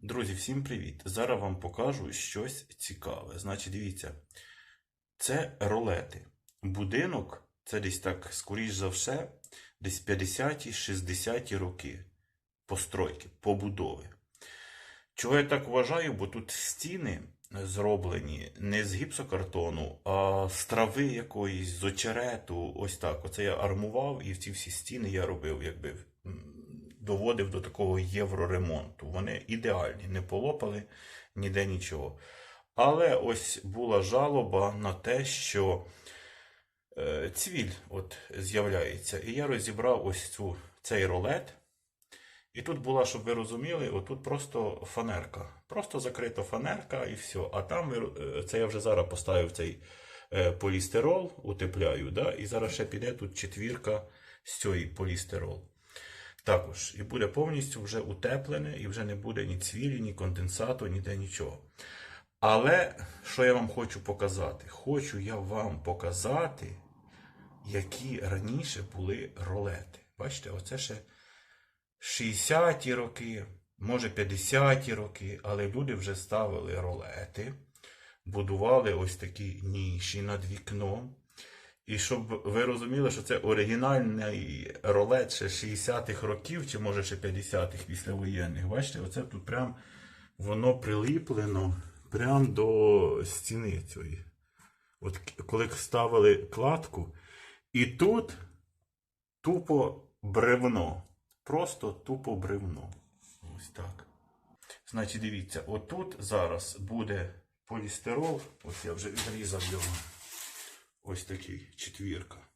Друзі, всім привіт! Зараз вам покажу щось цікаве. Значить, дивіться, це ролети. Будинок, це десь так, скоріш за все, десь 50-ті, 60-ті роки постройки, побудови. Чого я так вважаю? Бо тут стіни зроблені не з гіпсокартону, а з трави якоїсь, з очерету. Ось так. Оце я армував, і ці всі стіни я робив, якби доводив до такого євроремонту. Вони ідеальні, не полопали ніде нічого. Але ось була жалоба на те, що е, цвіль от з'являється. І я розібрав ось цю, цей ролет. І тут була, щоб ви розуміли, отут просто фанерка. Просто закрита фанерка і все. А там е, це я вже зараз поставив цей е, полістирол, утепляю, да? і зараз ще піде тут четвірка з цієї полістирол. Також і буде повністю вже утеплене, і вже не буде ні цвілі, ні конденсату, ніде нічого. Але що я вам хочу показати? Хочу я вам показати, які раніше були ролети. Бачите, оце ще 60-ті роки, може 50-ті роки, але люди вже ставили ролети, будували ось такі ніші над вікном. І щоб ви розуміли, що це оригінальний ролет ще 60-х років, чи може ще 50-х післявоєнних. Бачите, оце тут прям воно приліплено прям до стіни цієї. От коли ставили кладку, і тут тупо бревно. Просто тупо бревно. Ось так. Значить, дивіться, отут зараз буде полістирол. Ось я вже відрізав його. Ось такий четвірка.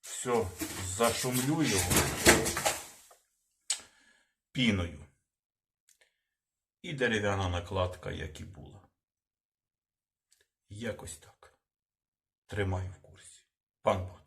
Все, зашумлю його піною. І дерев'яна накладка, як і була. Якось так. Тримаю в курсі. Пан Бог.